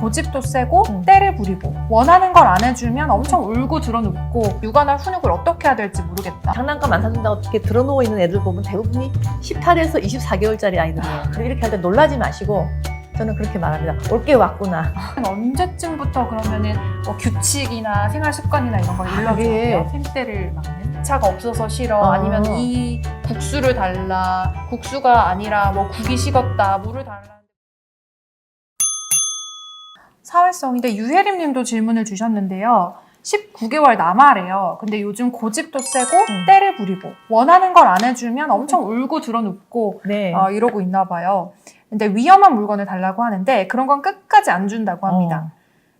고집도 세고 음. 때를 부리고 원하는 걸 안 해주면 엄청 울고 드러눕고 육아나 훈육을 어떻게 해야 될지 모르겠다. 장난감 안 사준다고 이렇게 들어누워 있는 애들 보면 대부분이 18에서 24개월짜리 아이들이에요. 그래서 이렇게 할 때 놀라지 마시고 저는 그렇게 말합니다. 올게 왔구나. 언제쯤부터 그러면은 뭐 규칙이나 생활 습관이나 이런 걸 일러줘야 그게- 돼요? 생때를 막는? 차가 없어서 싫어 어. 아니면 이 국수를 달라 국수가 아니라 뭐 국이 식었다 물을 달라 사회성인데 유혜림 님도 질문을 주셨는데요 19개월 남아래요 근데 요즘 고집도 세고 음. 때를 부리고 원하는 걸 안 해주면 엄청 울고 드러눕고 네. 어, 이러고 있나 봐요. 근데 위험한 물건을 달라고 하는데 그런 건 끝까지 안 준다고 합니다.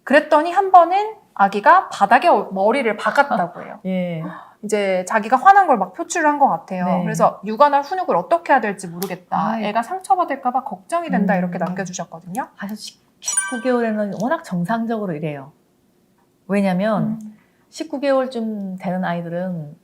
그랬더니 한 번은 아기가 바닥에 머리를 박았다고 해요. 예. 이제 자기가 화난 걸 막 표출한 것 같아요. 네. 그래서 육아나 훈육을 어떻게 해야 될지 모르겠다. 아, 애가 상처받을까봐 걱정이 된다 음. 이렇게 남겨주셨거든요. 사실 19개월에는 워낙 정상적으로 이래요. 왜냐면 음. 19개월쯤 되는 아이들은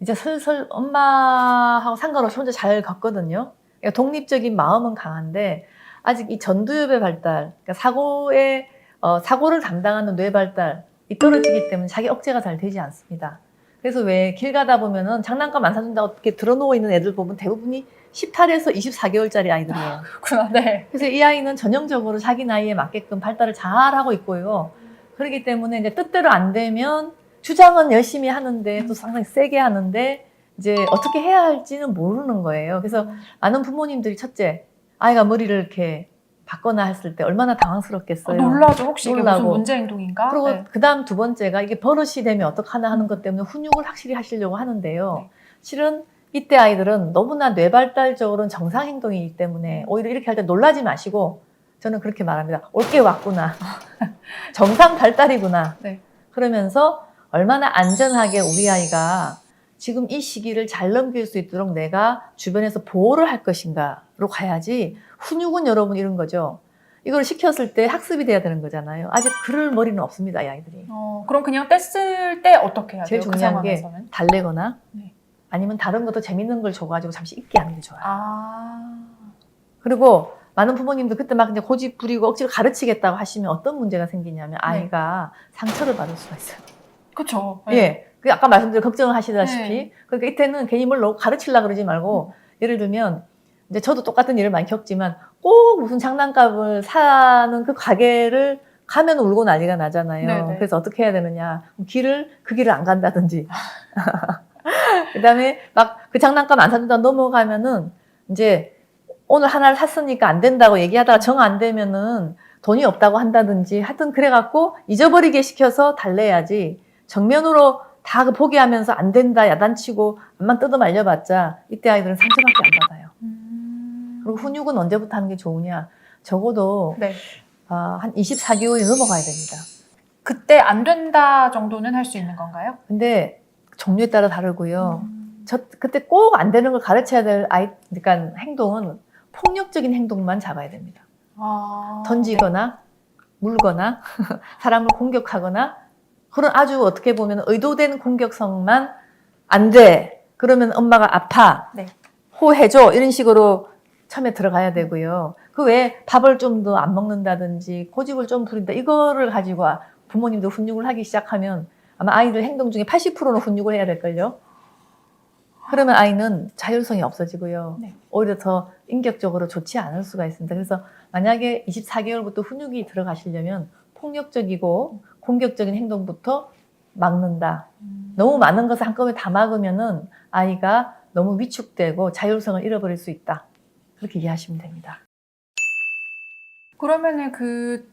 이제 슬슬 엄마하고 상관없이 혼자 잘 걷거든요. 그러니까 독립적인 마음은 강한데 아직 이 전두엽의 발달, 그러니까 사고의 어, 사고를 담당하는 뇌 발달이 떨어지기 때문에 자기 억제가 잘 되지 않습니다. 그래서 왜 길 가다 보면은 장난감 안 사준다고 이렇게 들어누워 있는 애들 보면 대부분이 18에서 24개월짜리 아이들이에요. 그렇구나. 네. 그래서 이 아이는 전형적으로 자기 나이에 맞게끔 발달을 잘 하고 있고요. 그렇기 때문에 이제 뜻대로 안 되면 주장은 열심히 하는데 또 상당히 세게 하는데 이제 어떻게 해야 할지는 모르는 거예요. 그래서 많은 부모님들이 첫째, 아이가 머리를 이렇게 받거나 했을 때 얼마나 어, 당황스럽겠어요. 놀라죠. 혹시 이게 무슨. 문제 행동인가? 그리고 네. 그 다음 두 번째가 이게 버릇이 되면 어떡하나 하는 것 때문에 훈육을 확실히 하시려고 하는데요. 네. 실은 이때 아이들은 너무나 뇌발달적으로는 정상 행동이기 때문에 오히려 이렇게 할 때 놀라지 마시고 저는 그렇게 말합니다. 올게 왔구나. 정상 발달이구나. 네. 그러면서 얼마나 안전하게 우리 아이가 지금 이 시기를 잘 넘길 수 있도록 내가 주변에서 보호를 할 것인가 로 가야지 훈육은 여러분 이런 거죠. 이걸 시켰을 때 학습이 돼야 되는 거잖아요. 아직 그럴 머리는 없습니다, 이 아이들이. 어, 그럼 그냥 뗐을 때 어떻게 해야? 제일 그 중요한 게 상황에서는? 달래거나 네. 아니면 다른 것도 재밌는 걸 줘가지고 잠시 있게 하는 게 좋아요. 아. 그리고 많은 부모님도 그때 막 이제 고집 부리고 억지로 가르치겠다고 하시면 어떤 문제가 생기냐면 네. 아이가 상처를 받을 수가 있어요. 그쵸. 예. 그 아까 말씀드린 걱정을 하시다시피 네. 그러니까 이때는 괜히 뭘 너무 가르치려 그러지 말고 예를 들면 이제 저도 똑같은 일을 많이 겪지만 꼭 무슨 장난감을 사는 그 가게를 가면 울고 난리가 나잖아요. 네네. 그래서 어떻게 해야 되느냐. 길을 그 길을 안 간다든지. 그다음에 막 그 장난감 안 사준다 넘어가면은 이제 오늘 하나를 샀으니까 안 된다고 얘기하다가 정 안 되면은 돈이 없다고 한다든지 하여튼 그래갖고 잊어버리게 시켜서 달래야지 정면으로 다그 포기하면서 안 된다 야단치고 앞만 뜯어 말려봤자 이때 아이들은 상처밖에 안 받아요. 음. 그리고 훈육은 언제부터 하는 게 좋으냐? 적어도 네. 아, 한 24개월이 넘어가야 됩니다. 그때 안 된다 정도는 할 수 있는 건가요? 근데 종류에 따라 다르고요. 음. 저 그때 꼭 안 되는 걸 가르쳐야 될 아이, 그러니까 행동은 폭력적인 행동만 잡아야 됩니다. 아. 던지거나 물거나 사람을 공격하거나 그런 아주 어떻게 보면 의도된 공격성만 안 돼. 그러면 엄마가 아파. 네. 호해줘. 이런 식으로 처음에 들어가야 되고요. 그 외에 밥을 좀 더 안 먹는다든지 고집을 좀 부린다. 이거를 가지고 부모님도 훈육을 하기 시작하면 아마 아이들 행동 중에 80%는 훈육을 해야 될걸요. 그러면 아이는 자율성이 없어지고요. 네. 오히려 더 인격적으로 좋지 않을 수가 있습니다. 그래서 만약에 24개월부터 훈육이 들어가시려면 폭력적이고 공격적인 행동부터 막는다. 음. 너무 많은 것을 한꺼번에 다 막으면은 아이가 너무 위축되고 자율성을 잃어버릴 수 있다. 그렇게 이해하시면 됩니다. 그러면은 그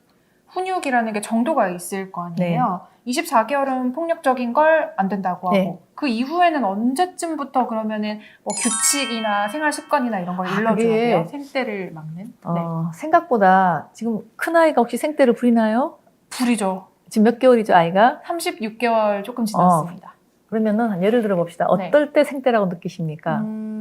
훈육이라는 게 정도가 있을 거 아니에요? 24개월은 폭력적인 걸 안 된다고 하고 네. 그 이후에는 언제쯤부터 그러면은 뭐 규칙이나 생활 습관이나 이런 걸 아, 일러줘야 돼요? 생때를 막는? 네. 어, 생각보다 지금 큰 아이가 혹시 생때를 부리나요? 불이죠. 지금 몇 개월이죠, 아이가? 36개월 조금 지났습니다. 그러면은 한 예를 들어 봅시다. 네. 어떨 때 생때라고 느끼십니까? 음,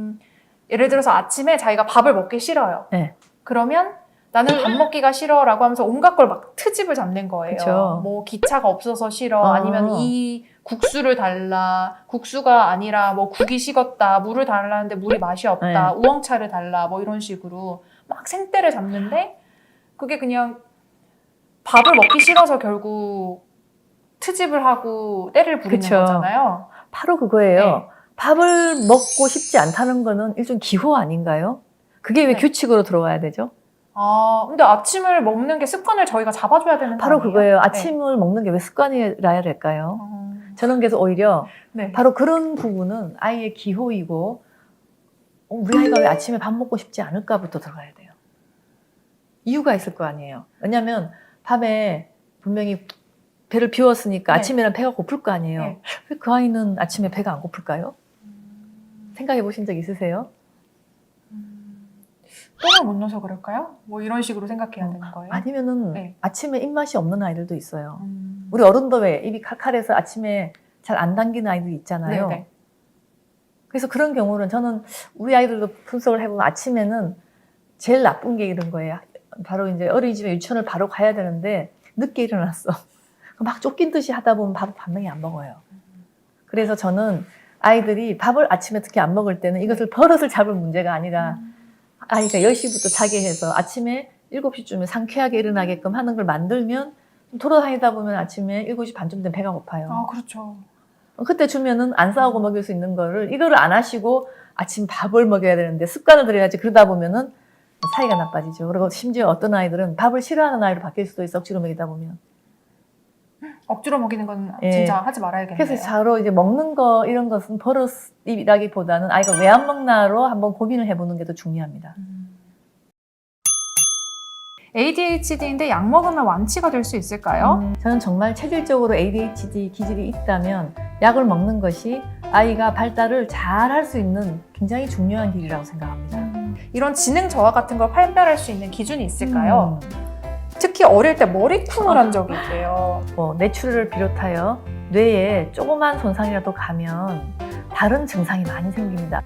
예를 들어서 아침에 자기가 밥을 먹기 싫어요. 네. 그러면 나는 밥 먹기가 싫어라고 하면서 온갖 걸 막 트집을 잡는 거예요. 그쵸. 뭐 기차가 없어서 싫어. 어. 아니면 이 국수를 달라. 국수가 아니라 뭐 국이 식었다. 물을 달라는데 물이 맛이 없다. 네. 우엉차를 달라. 뭐 이런 식으로 막 생떼를 잡는데 그게 그냥 밥을 먹기 싫어서 결국 트집을 하고 때를 부리는 그쵸. 거잖아요. 바로 그거예요. 네. 밥을 먹고 싶지 않다는 거는 일종 기호 아닌가요? 그게 왜 네. 규칙으로 들어와야 되죠? 아, 근데 아침을 먹는 게 습관을 저희가 잡아줘야 되는 거 바로 아니에요? 그거예요. 네. 아침을 먹는 게 왜 습관이라야 될까요? 어, 저는 그래서 오히려 네. 바로 그런 부분은 아이의 기호이고 어, 우리 아이가 왜 아침에 밥 먹고 싶지 않을까부터 들어가야 돼요. 이유가 있을 거 아니에요. 왜냐하면 밤에 분명히 배를 비웠으니까 네. 아침에는 배가 고플 거 아니에요. 네. 왜그 아이는 아침에 배가 안 고플까요? 생각해 보신 적 있으세요? 음, 똥을 못 넣어서 그럴까요? 뭐 이런 식으로 생각해야 되는 거예요? 아니면은 네. 아침에 입맛이 없는 아이들도 있어요. 음, 우리 어른도 왜 입이 칼칼해서 아침에 잘 안 당기는 아이들 있잖아요. 네네. 그래서 그런 경우는 저는 우리 아이들도 분석을 해보면 아침에는 제일 나쁜 게 이런 거예요. 바로 이제 어린이집에 유치원을 바로 가야 되는데 늦게 일어났어. 막 쫓긴 듯이 하다 보면 밥을 반명히 안 먹어요. 그래서 저는 아이들이 밥을 아침에 특히 안 먹을 때는 이것을 버릇을 잡을 문제가 아니라 아이가 10시부터 자게 해서 아침에 7시쯤에 상쾌하게 일어나게끔 하는 걸 만들면 좀 돌아다니다 보면 아침에 7시 반쯤 되면 배가 고파요. 아, 그렇죠. 그때 주면은 안 싸우고 먹일 수 있는 거를 이거를 안 하시고 아침 밥을 먹여야 되는데 습관을 들여야지 그러다 보면은 사이가 나빠지죠. 그리고 심지어 어떤 아이들은 밥을 싫어하는 아이로 바뀔 수도 있어 억지로 먹이다 보면. 억지로 먹이는 건 예. 진짜 하지 말아야겠네요. 그래서 자로 이제 먹는 거 이런 것은 버릇이라기보다는 아이가 왜 안 먹나로 한번 고민을 해보는 게 더 중요합니다. 음. ADHD인데 약 먹으면 완치가 될 수 있을까요? 음, 저는 정말 체질적으로 ADHD 기질이 있다면 약을 먹는 것이 아이가 발달을 잘 할 수 있는 굉장히 중요한 길이라고 생각합니다. 음, 이런 지능 저하 같은 걸 판별할 수 있는 기준이 있을까요? 음. 특히 어릴 때 머리통을 한 적이 있대요. 뭐 뇌출혈을 비롯하여 뇌에 조그만 손상이라도 가면 다른 증상이 많이 생깁니다.